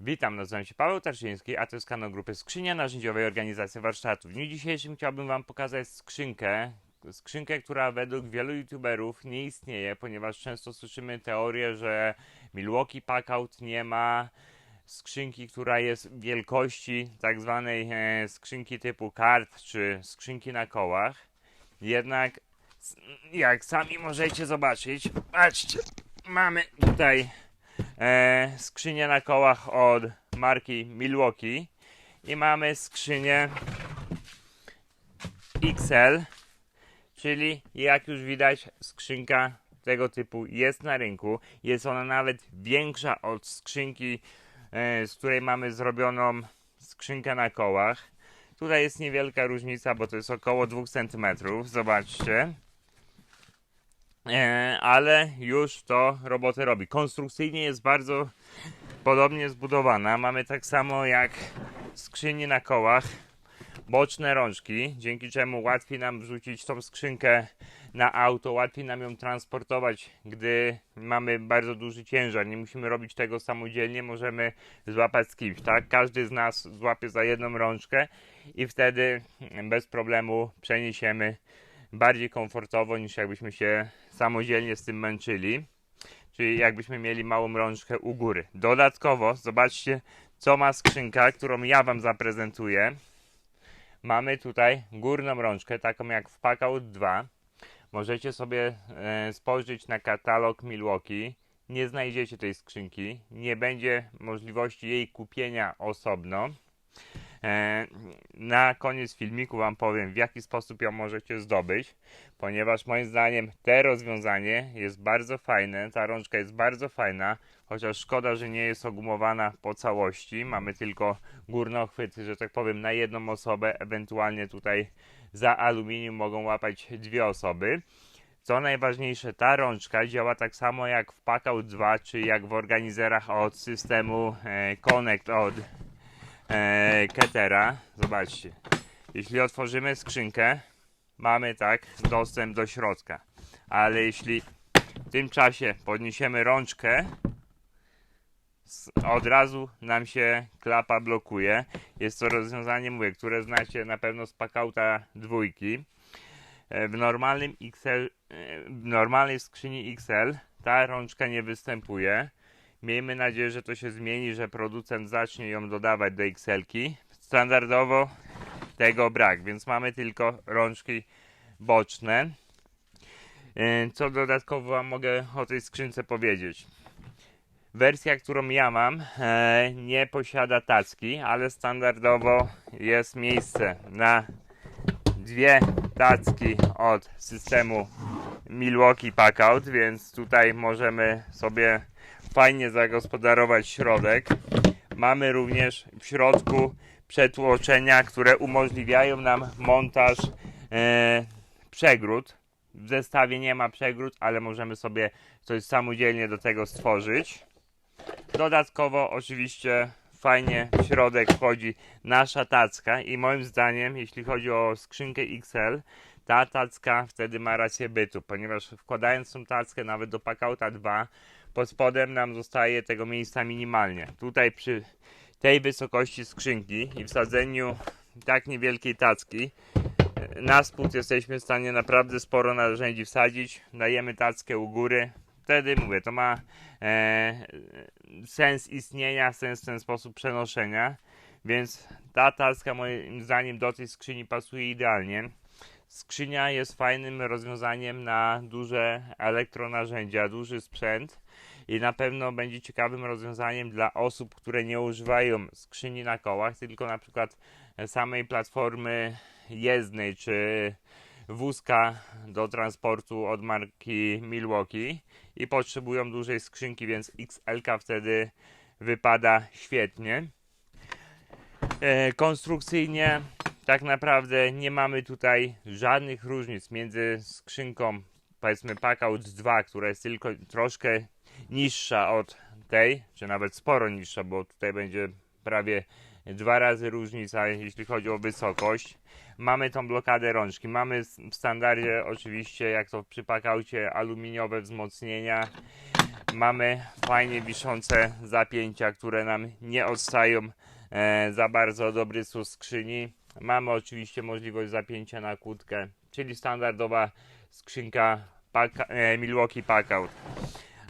Witam, nazywam się Paweł Tarczyński, a to jest kanał grupy Skrzynia Narzędziowej Organizacji Warsztatów. W dniu dzisiejszym chciałbym Wam pokazać skrzynkę, skrzynkę, która według wielu youtuberów nie istnieje, ponieważ często słyszymy teorię, że Milwaukee Packout nie ma skrzynki, która jest wielkości tak zwanej e, skrzynki typu kart czy skrzynki na kołach. Jednak jak sami możecie zobaczyć, patrzcie, mamy tutaj e, skrzynię na kołach od marki Milwaukee i mamy skrzynię XL, czyli jak już widać skrzynka tego typu jest na rynku. Jest ona nawet większa od skrzynki, e, z której mamy zrobioną skrzynkę na kołach. Tutaj jest niewielka różnica, bo to jest około 2 cm. Zobaczcie. E, ale już to robotę robi. Konstrukcyjnie jest bardzo podobnie zbudowana. Mamy tak samo jak skrzyni na kołach, boczne rączki, dzięki czemu łatwiej nam wrzucić tą skrzynkę na auto, łatwiej nam ją transportować, gdy mamy bardzo duży ciężar. Nie musimy robić tego samodzielnie, możemy złapać z kimś, tak? Każdy z nas złapie za jedną rączkę i wtedy bez problemu przeniesiemy bardziej komfortowo niż jakbyśmy się samodzielnie z tym męczyli. Czyli jakbyśmy mieli małą rączkę u góry. Dodatkowo, zobaczcie, co ma skrzynka, którą ja Wam zaprezentuję. Mamy tutaj górną rączkę, taką jak w Packout 2. Możecie sobie e, spojrzeć na katalog Milwaukee. Nie znajdziecie tej skrzynki. Nie będzie możliwości jej kupienia osobno. E, na koniec filmiku Wam powiem, w jaki sposób ją możecie zdobyć, ponieważ moim zdaniem te rozwiązanie jest bardzo fajne, ta rączka jest bardzo fajna, chociaż szkoda, że nie jest ogumowana po całości. Mamy tylko górnochwyty, że tak powiem, na jedną osobę, ewentualnie tutaj za aluminium mogą łapać dwie osoby. Co najważniejsze, ta rączka działa tak samo jak w Packout 2, czy jak w organizerach od systemu e, Connect od e, Ketera. Zobaczcie. Jeśli otworzymy skrzynkę, mamy tak dostęp do środka. Ale jeśli w tym czasie podniesiemy rączkę, od razu nam się klapa blokuje. Jest to rozwiązanie, mówię, które znacie na pewno z Packouta dwójki. E, W normalnym XL, e, w normalnej skrzyni XL ta rączka nie występuje. Miejmy nadzieję, że to się zmieni, że producent zacznie ją dodawać do XL-ki. Standardowo tego brak, więc mamy tylko rączki boczne. E, Co dodatkowo Wam mogę o tej skrzynce powiedzieć? Wersja, którą ja mam, e, nie posiada tacki, ale standardowo jest miejsce na dwie tacki od systemu Milwaukee Packout, więc tutaj możemy sobie fajnie zagospodarować środek. Mamy również w środku przetłoczenia, które umożliwiają nam montaż e, przegród. W zestawie nie ma przegród, ale możemy sobie coś samodzielnie do tego stworzyć. Dodatkowo oczywiście fajnie w środek wchodzi nasza tacka i moim zdaniem, jeśli chodzi o skrzynkę XL, ta tacka wtedy ma rację bytu, ponieważ wkładając tą tackę nawet do Packouta 2, pod spodem nam zostaje tego miejsca minimalnie. Tutaj przy tej wysokości skrzynki i wsadzeniu tak niewielkiej tacki, e, na spód jesteśmy w stanie naprawdę sporo narzędzi wsadzić. Dajemy tackę u góry. Wtedy mówię, to ma e, sens istnienia, sens w ten sposób przenoszenia. Więc ta tacka moim zdaniem do tej skrzyni pasuje idealnie. Skrzynia jest fajnym rozwiązaniem na duże elektronarzędzia, duży sprzęt i na pewno będzie ciekawym rozwiązaniem dla osób, które nie używają skrzyni na kołach, tylko na przykład samej platformy jezdnej czy wózka do transportu od marki Milwaukee i potrzebują dużej skrzynki, więc XL wtedy wypada świetnie. E, konstrukcyjnie tak naprawdę nie mamy tutaj żadnych różnic między skrzynką powiedzmy Packout 2, która jest tylko troszkę niższa od tej, czy nawet sporo niższa, bo tutaj będzie prawie dwa razy różnica, jeśli chodzi o wysokość. Mamy tą blokadę rączki. Mamy w standardzie oczywiście, jak to w przypakaucie, aluminiowe wzmocnienia. Mamy fajnie wiszące zapięcia, które nam nie odstają e, za bardzo od obrysu skrzyni. Mamy oczywiście możliwość zapięcia na kłódkę, czyli standardowa skrzynka Paka, e, Milwaukee Packout.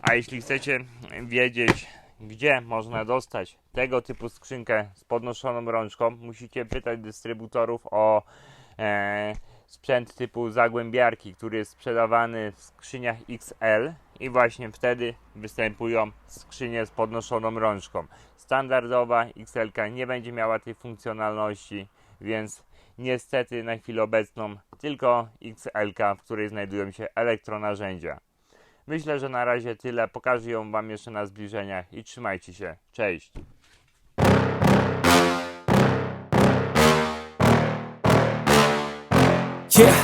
A jeśli chcecie wiedzieć, gdzie można dostać tego typu skrzynkę z podnoszoną rączką, musicie pytać dystrybutorów o e, sprzęt typu zagłębiarki, który jest sprzedawany w skrzyniach XL i właśnie wtedy występują skrzynie z podnoszoną rączką. Standardowa XL nie będzie miała tej funkcjonalności, więc niestety na chwilę obecną tylko XL, w której znajdują się elektronarzędzia. Myślę, że na razie tyle. Pokażę ją Wam jeszcze na zbliżeniach i trzymajcie się. Cześć! Yeah.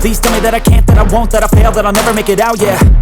Please tell me that I can't, that I won't, that I fail, that I'll never make it out, yeah.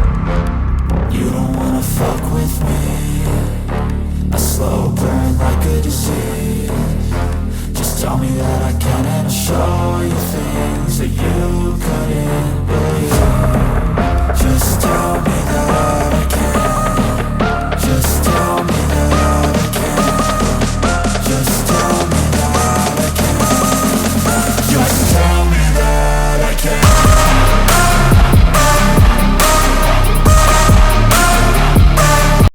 you see? Just tell me that I can and I'll show you things that you couldn't believe Just tell me